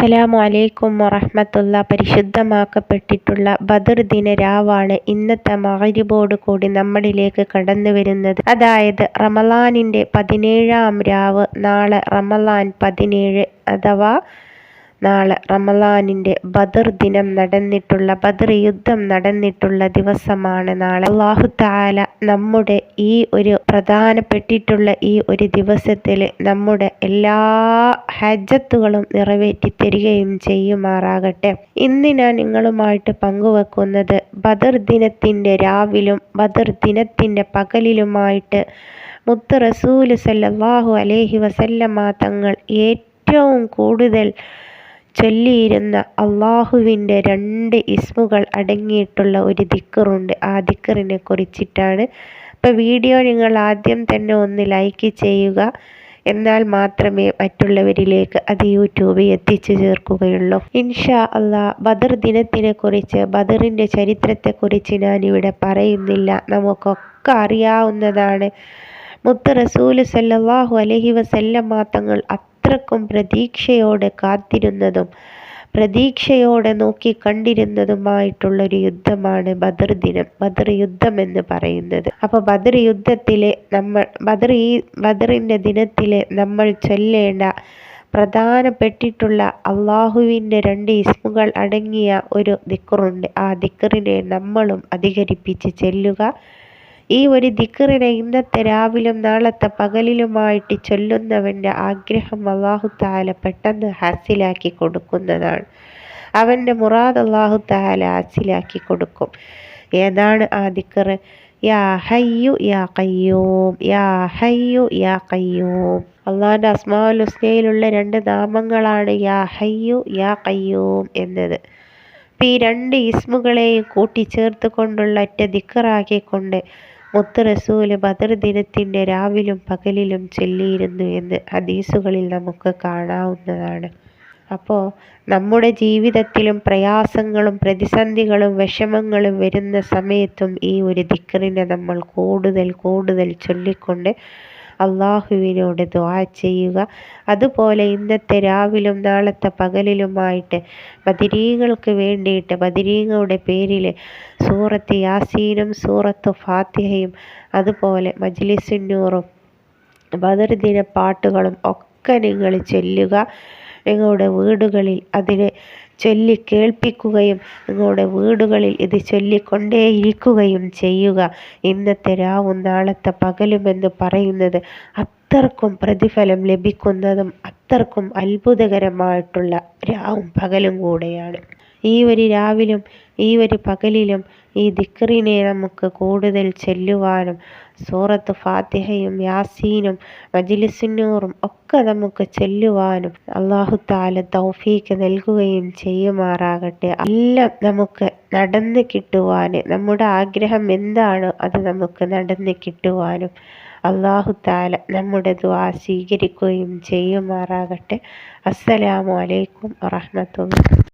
അസ്സലാമു അലൈക്കും വറഹ്മത്തുള്ള പരിശുദ്ധമാക്കപ്പെട്ടിട്ടുള്ള ബദർ ദിന രാവാണ് ഇന്നത്തെ മഗ്‌രിബോട് കൂടി നമ്മളിലേക്ക് കടന്നു വരുന്നത്. അതായത് റമളാനിന്റെ പതിനേഴാം രാവ് നാളെ റമളാൻ പതിനേഴ് അഥവാ നാളെ റമളാനിന്റെ ബദർ ദിനം നടന്നിട്ടുള്ള ബദർ യുദ്ധം നടന്നിട്ടുള്ള ദിവസമാണ് നാളെ. അള്ളാഹു താല നമ്മുടെ ഈ ഒരു പ്രധാനപ്പെട്ടിട്ടുള്ള ഈ ഒരു ദിവസത്തിൽ നമ്മുടെ എല്ലാ ഹജ്ജത്തുകളും നിറവേറ്റി തരികയും ചെയ്യുമാറാകട്ടെ. ഇന്ന് ഞാൻ നിങ്ങളുമായിട്ട് പങ്കുവെക്കുന്നത് ബദർ ദിനത്തിന്റെ രാവിലും ബദർ ദിനത്തിന്റെ പകലിലുമായിട്ട്. മുത്ത് റസൂൽ സല്ലാഹു അലേഹി വസല്ലമ തങ്ങൾ ഏറ്റവും കൂടുതൽ ചൊല്ലിയിരുന്ന അള്ളാഹുവിന്റെ രണ്ട് ഇസ്മുകൾ അടങ്ങിയിട്ടുള്ള ഒരു ദിക്കറുണ്ട്. ആ ദിക്കറിനെ കുറിച്ചിട്ടാണ്. അപ്പോൾ വീഡിയോ നിങ്ങൾ ആദ്യം തന്നെ ഒന്ന് ലൈക്ക് ചെയ്യുക. എന്നാൽ മാത്രമേ മറ്റുള്ളവരിലേക്ക് അത് യൂട്യൂബ് എത്തിച്ചു ചേർക്കുകയുള്ളൂ. ഇൻഷാ അള്ളാ ബദർ ദിനത്തിനെക്കുറിച്ച് ബദറിന്റെ ചരിത്രത്തെക്കുറിച്ച് ഞാനിവിടെ പറയുന്നില്ല. നമുക്കൊക്കെ അറിയാവുന്നതാണ്. മുത്ത് റസൂൽ സല്ലാഹു അലഹി വസല്ലമ തങ്ങൾ അത്രക്കും പ്രതീക്ഷയോടെ കാത്തിരുന്നതും പ്രതീക്ഷയോടെ നോക്കി കണ്ടിരുന്നതുമായിട്ടുള്ളൊരു യുദ്ധമാണ് ബദർ ദിനം ബദർ യുദ്ധം എന്ന് പറയുന്നത്. അപ്പോൾ ബദർ യുദ്ധത്തിലെ നമ്മൾ ബദർ ഈ ബദറിന്റെ ദിനത്തിലെ നമ്മൾ ചൊല്ലേണ്ട പ്രധാനപ്പെട്ടിട്ടുള്ള അള്ളാഹുവിന്റെ രണ്ട് ഇസ്മുകൾ അടങ്ങിയ ഒരു ദിക്കറുണ്ട് ആ ദിക്കറിനെ നമ്മളും അധികരിപ്പിച്ച് ചെല്ലുക. ഈ ഒരു ദിക്കറിനെ ഇന്നത്തെ രാവിലും നാളത്തെ പകലിലുമായിട്ട് ചൊല്ലുന്നവന്റെ ആഗ്രഹം അള്ളാഹു താല പെട്ടെന്ന് ഹാസിലാക്കി കൊടുക്കുന്നതാണ്. അവന്റെ മുറാദ് അള്ളാഹു താല ഹാസിലാക്കി കൊടുക്കും. ഏതാണ് ആ ദിക്കറ് യാ ഹയ്യു യാ കയ്യൂം യാ ഹയ്യു യാ കയ്യൂം അള്ളാഹന്റെ ഹുസ്നയിലുള്ള രണ്ട് നാമങ്ങളാണ് യാ ഹയ്യു യാ കയ്യൂം എന്നത്. ഈ രണ്ട് ഇസ്മുകളെയും കൂട്ടിച്ചേർത്ത് കൊണ്ടുള്ള ഒറ്റ ദിക്കറാക്കിക്കൊണ്ട് മുത്ത് റസൂൽ ബദർ ദിനത്തിന്റെ രാവിലും പകലിലും ചൊല്ലിയിരുന്നു എന്ന് ഹദീസുകളിൽ നമുക്ക് കാണാവുന്നതാണ്. അപ്പോൾ നമ്മുടെ ജീവിതത്തിലും പ്രയാസങ്ങളും പ്രതിസന്ധികളും വിഷമങ്ങളും വരുന്ന സമയത്തും ഈ ഒരു ദിക്കറിനെ നമ്മൾ കൂടുതൽ കൂടുതൽ ചൊല്ലിക്കൊണ്ട് അള്ളാഹുവിനോട് ദ്വാ ചെയ്യുക. അതുപോലെ ഇന്നത്തെ രാവിലും നാളത്തെ പകലിലുമായിട്ട് ബദിരീകൾക്ക് വേണ്ടിയിട്ട് ബദിരീങ്ങളുടെ പേരിൽ സൂറത്ത് യാസീനും സൂറത്ത് ഫാത്തിഹയും അതുപോലെ മജ്ലിസുന്നൂറും ബദർ ദിന പാട്ടുകളും ഒക്കെ നിങ്ങൾ ചൊല്ലുക. നിങ്ങളുടെ വീടുകളിൽ അതിനെ ചൊല്ലി കേൾപ്പിക്കുകയും നിങ്ങളുടെ വീടുകളിൽ ഇത് ചൊല്ലിക്കൊണ്ടേയിരിക്കുകയും ചെയ്യുക. ഇന്നത്തെ രാവും നാളത്തെ പകലുമെന്ന് പറയുന്നത് അത്രക്കും പ്രതിഫലം ലഭിക്കുന്നതും അത്രക്കും അത്ഭുതകരമായിട്ടുള്ള രാവും പകലും കൂടെയാണ്. ഈ ഒരു രാവിലും ഈ ഒരു പകലിലും ഈ ദിക്റിനെ നമുക്ക് കൂടുതൽ ചെല്ലുവാനും സൂറത്ത് ഫാത്തിഹയും യാസീനും മജിലിസുന്നൂറും ഒക്കെ നമുക്ക് ചെല്ലുവാനും അള്ളാഹു താല തൗഫീക്ക് നൽകുകയും ചെയ്യുമാറാകട്ടെ. എല്ലാം നമുക്ക് നടന്ന് കിട്ടുവാൻ നമ്മുടെ ആഗ്രഹം എന്താണ് അത് നമുക്ക് നടന്ന് കിട്ടുവാനും അള്ളാഹു താല നമ്മുടെ ദ്വാ സ്വീകരിക്കുകയും ചെയ്യുമാറാകട്ടെ. അസ്സലാമു അലൈക്കും വറഹമത്തുള്ള